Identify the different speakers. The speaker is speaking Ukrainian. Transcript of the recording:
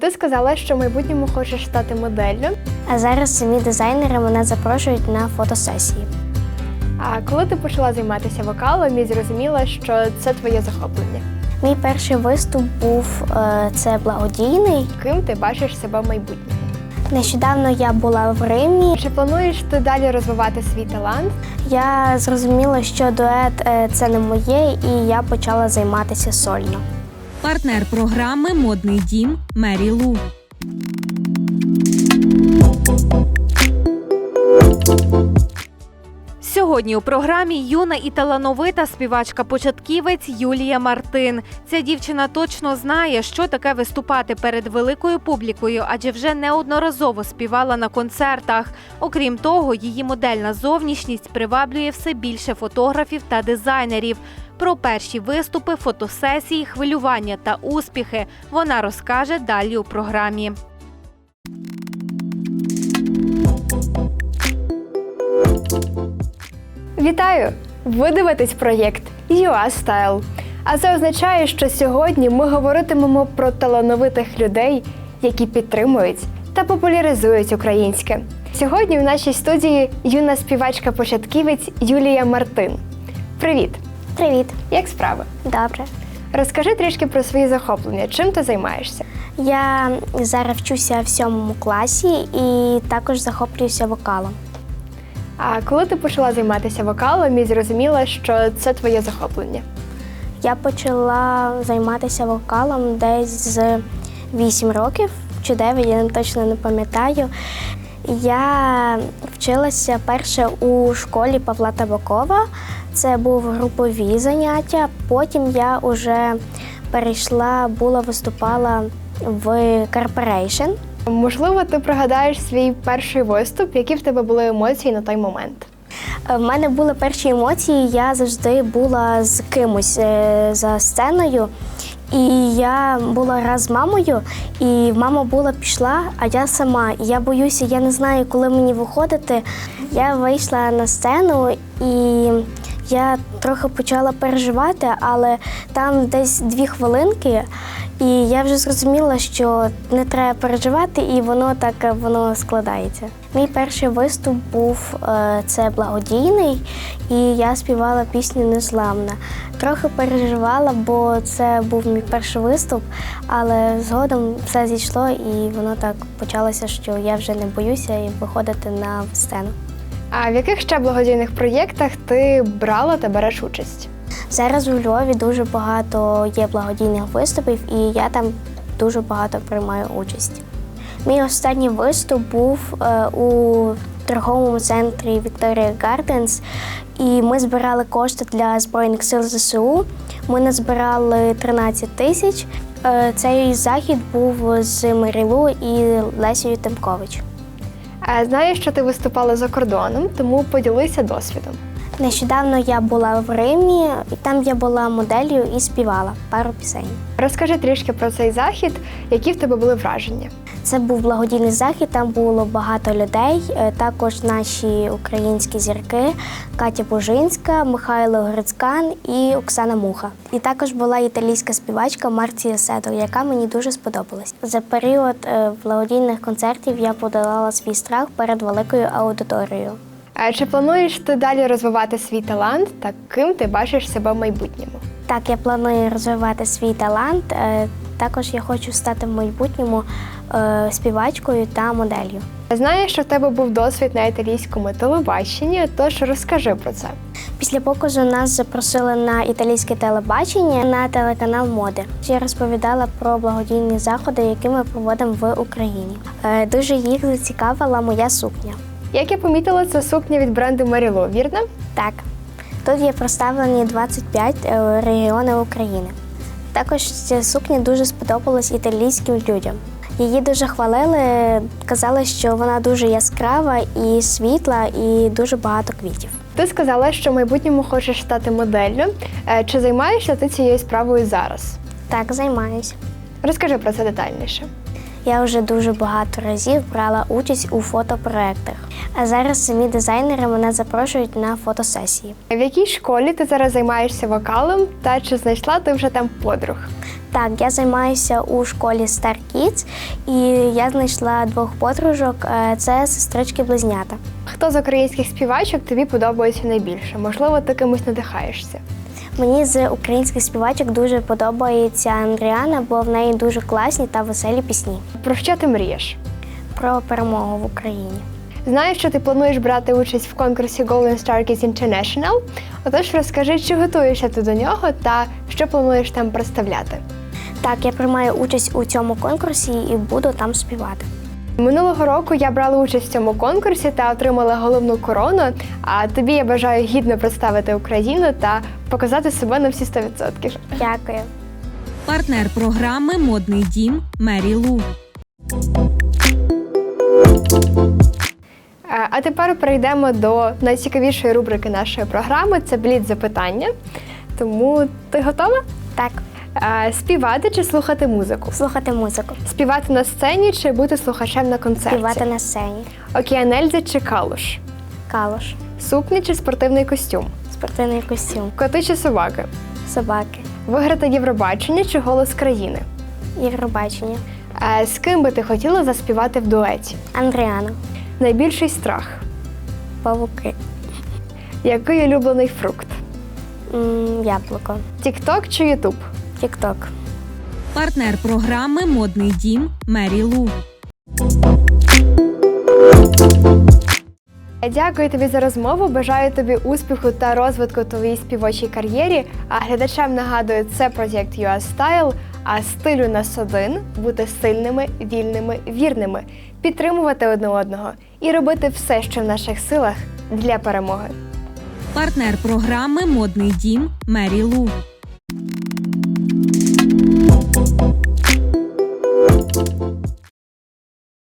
Speaker 1: Ти сказала, що в майбутньому хочеш стати моделлю.
Speaker 2: А зараз самі дизайнери мене запрошують на фотосесії.
Speaker 1: А коли ти почала займатися вокалом і зрозуміла, що це твоє захоплення?
Speaker 2: Мій перший виступ був е, це благодійний.
Speaker 1: Ким ти бачиш себе в майбутньому?
Speaker 2: Нещодавно я була в Римі.
Speaker 1: Чи плануєш ти далі розвивати свій талант?
Speaker 2: Я зрозуміла, що дует е, це не моє, і я почала займатися сольно.
Speaker 3: Партнер програми Модний дім Мері Лу.
Speaker 4: Сьогодні у програмі юна і талановита співачка-початківець Юлія Мартин. Ця дівчина точно знає, що таке виступати перед великою публікою, адже вже неодноразово співала на концертах. Окрім того, її модельна зовнішність приваблює все більше фотографів та дизайнерів. Про перші виступи, фотосесії, хвилювання та успіхи вона розкаже далі у програмі.
Speaker 1: Вітаю! Ви дивитесь проєкт UA Style. А це означає, що сьогодні ми говоритимемо про талановитих людей, які підтримують та популяризують українське. Сьогодні в нашій студії юна співачка-початківець Юлія Мартин. Привіт!
Speaker 2: Привіт,
Speaker 1: Як справи?
Speaker 2: добре.
Speaker 1: Розкажи трішки про свої захоплення. Чим ти займаєшся?
Speaker 2: Я зараз вчуся в сьомому класі і також захоплююся вокалом.
Speaker 1: А коли ти почала займатися вокалом і зрозуміла, що це твоє захоплення?
Speaker 2: Я почала займатися вокалом десь з 8 років чи 9, я точно не пам'ятаю. Я вчилася перше у школі Павла Табакова. Це був групові заняття. Потім я вже перейшла, була виступала в Corporation.
Speaker 1: Можливо, ти пригадаєш свій перший виступ, які в тебе були емоції на той момент?
Speaker 2: Е, В мене були перші емоції. Я завжди була з кимось е, за сценою. І я була раз з мамою, і мама була пішла, а я сама. І я боюся, я не знаю, коли мені виходити. Я вийшла на сцену і я трохи почала переживати, але там десь дві хвилинки, і я вже зрозуміла, що не треба переживати, і воно так е, воно складається. Мій перший виступ був е, це благодійний, і я співала пісню Незламна. Трохи переживала, бо це був мій перший виступ, але згодом все зійшло, і воно так почалося, що я вже не боюся виходити на сцену.
Speaker 1: А в яких ще благодійних проєктах ти брала та береш участь?
Speaker 2: Зараз у Львові дуже багато є благодійних виступів, і я там дуже багато приймаю участь. Мій останній виступ був е, у торговому центрі Victoria Gardens, і ми збирали кошти для Збройних сил ЗСУ. Ми назбирали 13 тисяч. Е, цей захід був з Марілу і Лесією Тимкович.
Speaker 1: Знаю, що ти виступала за кордоном, тому поділися досвідом.
Speaker 2: Нещодавно я була в Римі, і там я була моделлю і співала пару пісень.
Speaker 1: Розкажи трішки про цей захід, які в тебе були враження.
Speaker 2: Це був благодійний захід, там було багато людей. е, Також наші українські зірки Катя Бужинська, Михайло Грицькан і Оксана Муха. І також була італійська співачка Марція Седо, яка мені дуже сподобалась. За період е, благодійних концертів я подолала свій страх перед великою аудиторією.
Speaker 1: А чи плануєш ти далі розвивати свій талант та ким ти бачиш себе в майбутньому?
Speaker 2: Так, я планую розвивати свій талант. Також я хочу стати в майбутньому е, співачкою та моделлю.
Speaker 1: Знаю, що в тебе був досвід на італійському телебаченні, тож розкажи про це.
Speaker 2: Після показу нас запросили на італійське телебачення на телеканал Моди. Я розповідала про благодійні заходи, які ми проводимо в Україні. Е, Дуже їх зацікавила моя сукня.
Speaker 1: Як я помітила, це сукня від бренду Маріло, вірно?
Speaker 2: Так, тут є представлені 25 е, регіонів України. Також ця сукня дуже сподобалась італійським людям. Її дуже хвалили, казали, що вона дуже яскрава і світла, і дуже багато квітів.
Speaker 1: Ти сказала, що в майбутньому хочеш стати моделлю. Е, Чи займаєшся ти цією справою зараз?
Speaker 2: Так, займаюся.
Speaker 1: Розкажи про це детальніше.
Speaker 2: Я вже дуже багато разів брала участь у фотопроектах. А зараз самі дизайнери мене запрошують на фотосесії.
Speaker 1: В якій школі ти зараз займаєшся вокалом та чи знайшла ти вже там подруг?
Speaker 2: Так, я займаюся у школі Star Kids, і я знайшла двох подружок. Е, Це сестрички-близнята.
Speaker 1: Хто з українських співачок тобі подобається найбільше? Можливо, ти кимось надихаєшся.
Speaker 2: Мені з українських співачок дуже подобається Андріана, бо в неї дуже класні та веселі пісні
Speaker 1: Про що ти мрієш?
Speaker 2: про перемогу в Україні.
Speaker 1: Знаю, що ти плануєш брати участь в конкурсі Golden Star Kids International. Отож, розкажи, чи готуєшся ти до нього та що плануєш там представляти.
Speaker 2: Так, я приймаю участь у цьому конкурсі і буду там співати.
Speaker 1: Минулого року я брала участь в цьому конкурсі та отримала головну корону. А тобі я бажаю гідно представити Україну та показати себе на всі 100%.
Speaker 2: Дякую.
Speaker 3: Партнер програми Модний дім Мері Лу.
Speaker 1: Е, А тепер перейдемо до найцікавішої рубрики нашої програми це бліц запитання. Тому ти готова?
Speaker 2: Так,
Speaker 1: Співати чи слухати музику?
Speaker 2: слухати музику,
Speaker 1: Співати на сцені чи бути слухачем на концерті?
Speaker 2: співати на сцені,
Speaker 1: Океанельзи чи калуш?
Speaker 2: калуш,
Speaker 1: Сукні чи спортивний костюм?
Speaker 2: спортивний костюм,
Speaker 1: Коти чи собаки?
Speaker 2: собаки,
Speaker 1: Виграти Євробачення чи голос країни?
Speaker 2: Євробачення,
Speaker 1: З ким би ти хотіла заспівати в дуеті?
Speaker 2: Андріана,
Speaker 1: Найбільший страх.
Speaker 2: павуки,
Speaker 1: Який улюблений фрукт?
Speaker 2: м, яблуко,
Speaker 1: Тікток чи Ютуб?
Speaker 2: Тік-ток.
Speaker 3: Партнер програми Модний дім Мері Лу.
Speaker 1: Дякую тобі за розмову. Бажаю тобі успіху та розвитку твоїй співочій кар'єрі. А глядачам нагадую, це проєкт UA Style, а стиль у нас один бути сильними, вільними, вірними, підтримувати одне одного і робити все, що в наших силах для перемоги.
Speaker 3: Партнер програми Модний дім Мері Лу.